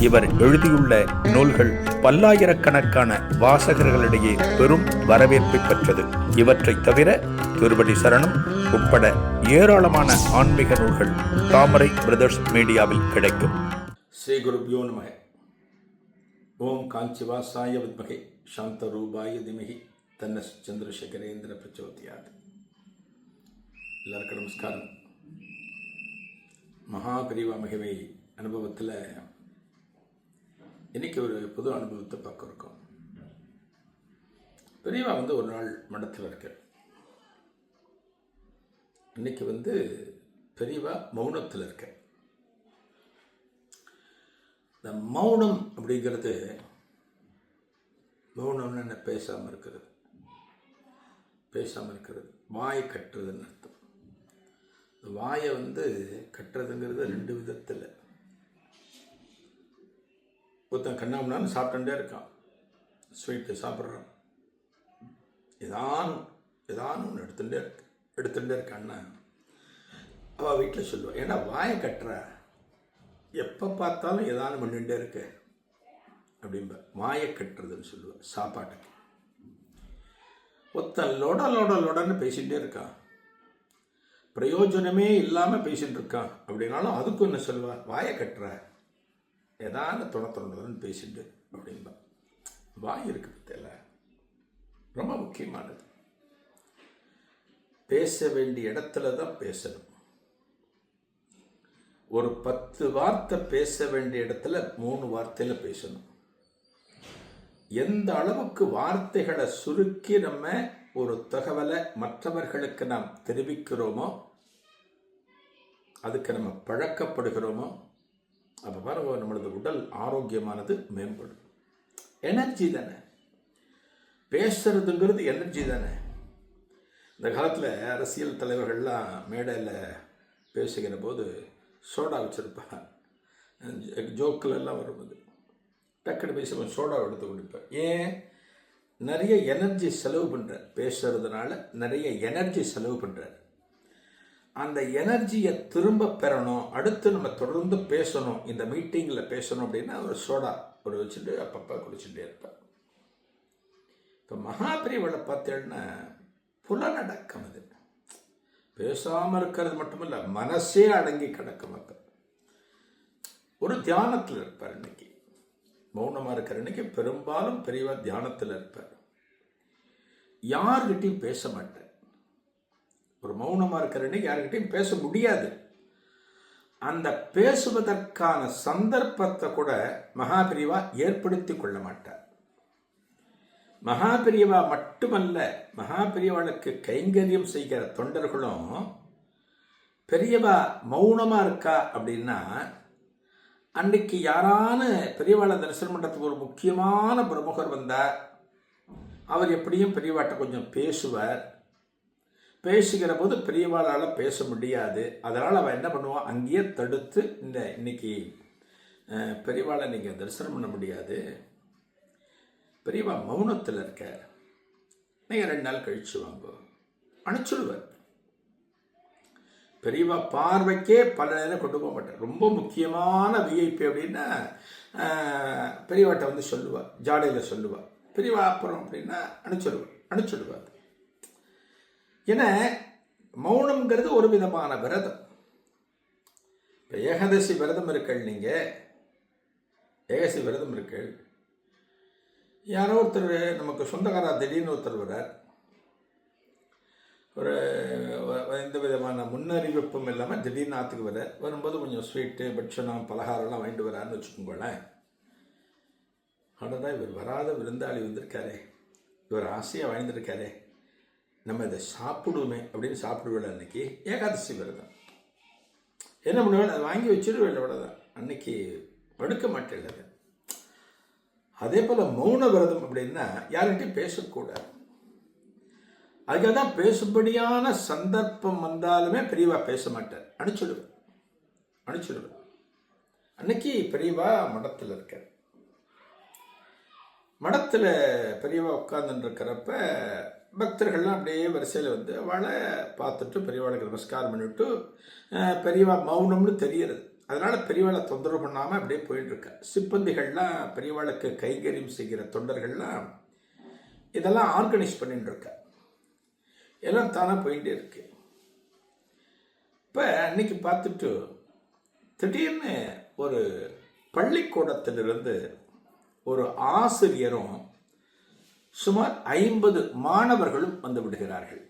இவர் எழுதியுள்ள நூல்கள் பல்லாயிரக்கணக்கான வாசகர்களிடையே பெரும் வரவேற்பை பெற்றது. இவற்றைத் தவிர திருவடி சரணம் உட்பட ஏராளமான ஆன்மீக நூல்கள் தாமரை பிரதர்ஸ் மீடியாவில் கிடைக்கும். ஸ்ரீ குருபியோ நமக. ஓம் காஞ்சிவாசாய சாந்த ரூபாய திமகி. தன்ன சந்திரசேகரேந்திர பிரச்சோதியாத். எல்லாருக்கும் நமஸ்காரம். மகாபிரிவா மகிமை அனுபவத்தில் இன்னைக்கு ஒரு புது அனுபவத்தை பார்க்க இருக்கோம். பெரியவா வந்து ஒரு நாள் மடத்தில் இருக்க இன்னைக்கு வந்து பெரியவா மௌனத்தில் இருக்க இந்த மௌனம் அப்படிங்கிறது மௌனம்னு என்ன பேசாமல் இருக்கிறது? பேசாமல் இருக்கிறது. வாய் கட்டுறதுன்னு அர்த்தம். இந்த வாயை வந்து கட்டுறதுங்கிறது ரெண்டு விதத்தில் ஒருத்தன் கண்ணாமண்ணான்னு சாப்பிட்டுட்டே இருக்கான். ஸ்வீட்டு சாப்பிட்றான். ஏதானும் ஏதானும் ஒன்று எடுத்துகிட்டே இருக்கு. எடுத்துகிட்டே இருக்கான்னா அவள் வீட்டில் சொல்லுவாள் ஏன்னா வாயை கட்டுற? எப்போ பார்த்தாலும் ஏதானும் பண்ணிகிட்டே இருக்க. அப்படிம்ப வாயை கட்டுறதுன்னு சொல்லுவேன் சாப்பாட்டுக்கு. ஒத்தன் லொட லொட லொடன்னு பேசிகிட்டே இருக்கான். பிரயோஜனமே இல்லாமல் பேசிகிட்டு இருக்கான். அப்படின்னாலும் அதுக்கும் என்ன சொல்லுவா வாயை கட்டுற? ஏதான துணத்துறன்னு பேசிட்டு அப்படின்பா. வாய் இருக்கு பத்தியில ரொம்ப முக்கியமானது. பேச வேண்டிய இடத்துல தான் பேசணும். ஒரு பத்து வார்த்தை பேச வேண்டிய இடத்துல மூணு வார்த்தையில் பேசணும். எந்த அளவுக்கு வார்த்தைகளை சுருக்கி நம்ம ஒரு தகவலை மற்றவர்களுக்கு நாம் தெரிவிக்கிறோமோ அதுக்கு நம்ம பழக்கப்படுகிறோமோ அப்போ பாருங்க நம்மளது உடல் ஆரோக்கியமானது மேம்படும். எனர்ஜி தானே? பேசுறதுங்கிறது எனர்ஜி தானே? இந்த காலத்தில் அரசியல் தலைவர்கள்லாம் மேடையில் பேசுகிற போது சோடா வச்சுருப்பேன் ஜோக்கில் எல்லாம் வரும்போது. டக்குனு பேசுவேன் சோடா எடுத்து குடிப்பேன் ஏன்? நிறைய எனர்ஜி செலவு பண்ணுறார் பேசுறதுனால நிறைய எனர்ஜி செலவு பண்ணுறார் அந்த எனர்ஜியை திரும்ப பெறணும். அடுத்து நம்ம தொடர்ந்து பேசணும். இந்த மீட்டிங்கில் பேசணும் அப்படின்னா ஒரு சோடா ஒரு வச்சுட்டு அப்பப்போ குடிச்சுட்டே இருப்பேன். இப்போ மகாபிரிவளை பார்த்தேன்னா புலனடக்கம் அது. பேசாமல் இருக்கிறது மட்டுமில்ல மனசே அடங்கி கிடக்கும் அப்போ. ஒரு தியானத்தில் இருப்பார் இன்னைக்கு. மௌனமாக இருக்கிற இன்னைக்கு பெரும்பாலும் பெரியவா தியானத்தில் இருப்பார். யார்கிட்டையும் பேச மாட்டார். ஒரு மௌனமாக இருக்கிற இன்னைக்கு யார்கிட்டையும் பேச முடியாது. அந்த பேசுவதற்கான சந்தர்ப்பத்தை கூட மகாபிரிவா ஏற்படுத்தி கொள்ள மாட்டார். மகாபிரியவா மட்டுமல்ல மகாபிரியவாளுக்கு கைங்கரியம் செய்கிற தொண்டர்களும் பெரியவா மௌனமாக இருக்கா அப்படின்னா அன்னைக்கு யாரான பெரியவாளை தரிசனம் பண்ணுறதுக்கு ஒரு முக்கியமான பிரமுகர் வந்தார். அவர் எப்படியும் பெரியவாட்ட கொஞ்சம் பேசுவார். பேசுகிற போது பெரியவாளால் பேச முடியாது. அதனால் அவன் என்ன பண்ணுவான்? அங்கேயே தடுத்து இந்த இன்னைக்கு பெரியவாளை நீங்கள் தரிசனம் பண்ண முடியாது. பெரியவா மௌனத்தில் இருக்க. நீங்கள் ரெண்டு நாள் கழிச்சு வாங்க. அனுப்பிச்சுடுவார். பெரியவா பார்வைக்கே பல நேரம் கொண்டு போக மாட்டேன் ரொம்ப முக்கியமான விஐபி அப்படின்னா பெரியவாட்ட வந்து சொல்லுவார் ஜாடையில் சொல்லுவார் பெரியவா அப்புறம் அப்படின்னா அனுப்பிச்சுடுவார். அனுப்பிச்சுடுவார். ஏன்னா மௌனம்ங்கிறது ஒரு விதமான விரதம். இப்போ ஏகாதசி விரதம் இருக்கள் நீங்கள் ஏகாதசி விரதம் இருக்கள் யாரோ ஒருத்தர் நமக்கு சொந்தக்காரா திடீர்னு ஒருத்தர் வரார் ஒரு வ- எந்த விதமான முன்னறிவிப்பும் இல்லாமல் திடீர்னு ஆற்றுக்கு வர வரும்போது கொஞ்சம் ஸ்வீட்டு பட்சணம் பலகாரம்லாம் வாங்கிட்டு வரான்னு வச்சுக்கோங்களேன். ஆனால் இவர் வராத விருந்தாளி வந்திருக்காரே. இவர் ஆசையாக வாழ்ந்திருக்காரே. நம்ம இதை சாப்பிடுவோமே அப்படின்னு சாப்பிடுவேன் அன்னைக்கு ஏகாதசி விரதம். என்ன பண்ணுவேன்? அதை வாங்கி வச்சிருவேன் அவ்வளோதான் அன்னைக்கு படுக்க மாட்டேன் அதை அதே போல் மௌன விரதம் அப்படின்னா யார்கிட்டையும் பேசக்கூடாது. அதுக்காக தான் பேசும்படியான சந்தர்ப்பம் வந்தாலுமே பெரியவா பேச மாட்டார் அனுப்பிச்சுடுவேன். அனுப்பிச்சுடுவேன். அன்னைக்கு பெரியவா மடத்தில் இருக்கார் மடத்தில் பெரியவா உட்கார்ந்துட்டு இருக்கிறப்ப பக்தர்கள்லாம் அப்படியே வரிசையில் வந்து அவளை பார்த்துட்டு பெரியவாளுக்கு நமஸ்காரம் பண்ணிவிட்டு பெரியவா மௌனம்னு தெரியறது அதனால் பெரியவாளை தொந்தரவு பண்ணாமல் அப்படியே போயிட்டுருக்கா சிப்பந்திகள்லாம் பெரியவாளுக்கு கைகரியம் செய்கிற தொண்டர்கள்லாம் இதெல்லாம் ஆர்கனைஸ் பண்ணிட்டு இருக்கா. எல்லாம் தானாக போயிட்டே இருக்கு. இப்போ அன்னைக்கு பார்த்துட்டு திடீர்னு ஒரு பள்ளிக்கூடத்திலிருந்து ஒரு ஆசிரியரும் சுமார் ஐம்பது மாணவர்களும் வந்து விடுகிறார்கள்.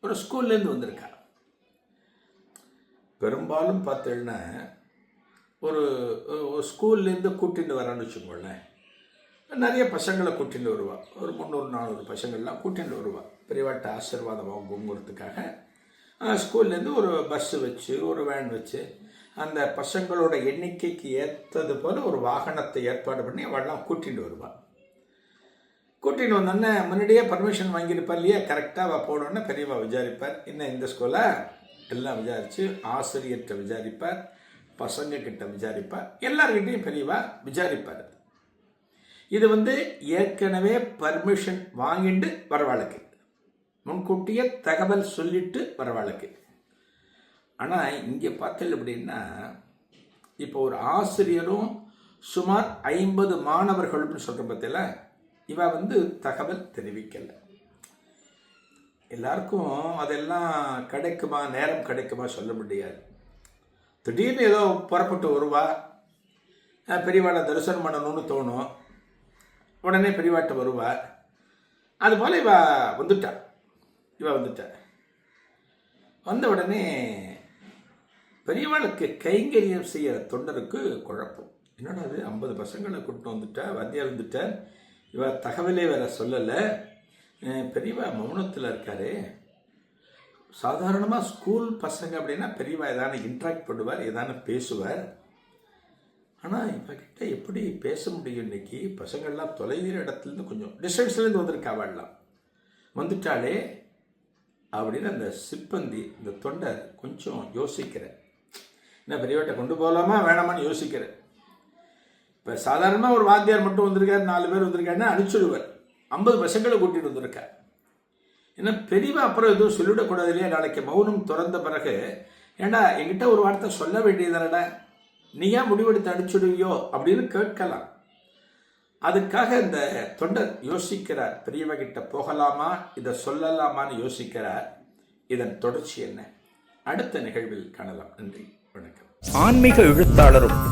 ஒரு ஸ்கூல்லேருந்து வந்திருக்கார். பெரும்பாலும் பார்த்தீங்கன்னா ஒரு ஒரு ஸ்கூல்லேருந்து கூட்டிட்டு வரான்னு வச்சுக்கோங்களேன். நிறைய பசங்களை கூட்டிட்டு வருவாள் ஒரு முந்நூறு நானூறு பசங்கள்லாம் கூட்டிட்டு வருவாள் பெரியவாட்ட ஆசீர்வாதம் வாங்குங்கிறதுக்காக ஸ்கூல்லேருந்து ஒரு பஸ்ஸு வச்சு ஒரு வேன் வச்சு அந்த பசங்களோட எண்ணிக்கைக்கு ஏற்றது போல் ஒரு வாகனத்தை ஏற்பாடு பண்ணி அவள்லாம் கூட்டிகிட்டு வருவாள் கூட்டின்னு வந்தோடனே முன்னாடியே பர்மிஷன் வாங்கியிருப்பார் இல்லையா கரெக்டாக அவள் போனோடனே பெரியவா விசாரிப்பார். என்ன இந்த ஸ்கூலில் எல்லாம் விசாரித்து ஆசிரியர்கிட்ட விசாரிப்பார் பசங்கக்கிட்ட விசாரிப்பார் எல்லார்கிட்டையும் பெரியவா விசாரிப்பார். இது வந்து ஏற்கனவே பர்மிஷன் வாங்கிட்டு வரவாளுக்கு. முன்கூட்டியே தகவல் சொல்லிட்டு வரவாளுக்கு. ஆனால் இங்கே பார்த்தல் அப்படின்னா இப்போ ஒரு ஆசிரியரும் சுமார் ஐம்பது மாணவர்களும் சொல்கிற பார்த்தீங்களா இவ வந்து தகவல் தெரிவிக்கலை. எல்லாருக்கும் அதெல்லாம் கிடைக்குமா நேரம் கிடைக்குமா சொல்ல முடியாது. திடீர்னு ஏதோ புறப்பட்டு வருவா. பெரியவாளை தரிசனம் பண்ணணும்னு தோணும். உடனே பெரியவாட்ட வருவா. அதுபோல் இவ வந்துட்டா. இவ வந்துட்டா. வந்த உடனே பெரியவாளுக்கு கைங்கரியம் செய்கிற தொண்டருக்கு குழப்பம். என்னடா அது ஐம்பது பசங்களை கூப்பிட்டு வந்துட்டா வந்தியா வந்துட்டா. இவர் தகவலே வேற சொல்லலை. பெரியவா மௌனத்தில் இருக்காரு. சாதாரணமாக ஸ்கூல் பசங்க அப்படின்னா பெரியவா ஏதான இன்ட்ராக்ட் பண்ணுவார் ஏதான பேசுவார். ஆனால் இவகிட்ட எப்படி பேச முடியும் இன்னைக்கு? பசங்கள்லாம் தொலைகிற இடத்துலேருந்து கொஞ்சம் டிஸ்டன்ஸ்லேருந்து வந்திருக்கா வந்துட்டாலே அப்படின்னு அந்த சிப்பந்தி இந்த தொண்டர் கொஞ்சம் யோசிக்கிறேன் என்ன பெரியவட்ட கொண்டு போகலாமா வேணாமான்னு யோசிக்கிறேன் இப்போ சாதாரணமாக ஒரு வாத்தியார் மட்டும் வந்திருக்காரு நாலு பேர் வந்திருக்காருன்னா அனுப்பிச்சுடுவார் ஐம்பது பசங்களை கூட்டிட்டு வந்திருக்கார். ஏன்னா பெரியவா அப்புறம் எதுவும் சொல்லிவிடக்கூடாது இல்லையா? நாளைக்கு மௌனம் திறந்த பிறகு. ஏண்டா என்கிட்ட ஒரு வார்த்தை சொல்ல வேண்டியதானடா நீ ஏன் முடிவெடுத்து அனுப்பிச்சுடுவியோ அப்படின்னு கேட்கலாம். அதுக்காக இந்த தொண்டர் யோசிக்கிறார். பெரியவ கிட்ட போகலாமா? இதை சொல்லலாமான்னு யோசிக்கிறார். இதன் தொடர்ச்சி என்ன? அடுத்த நிகழ்வில் காணலாம். நன்றி. வணக்கம். ஆன்மீக எழுத்தாளரும்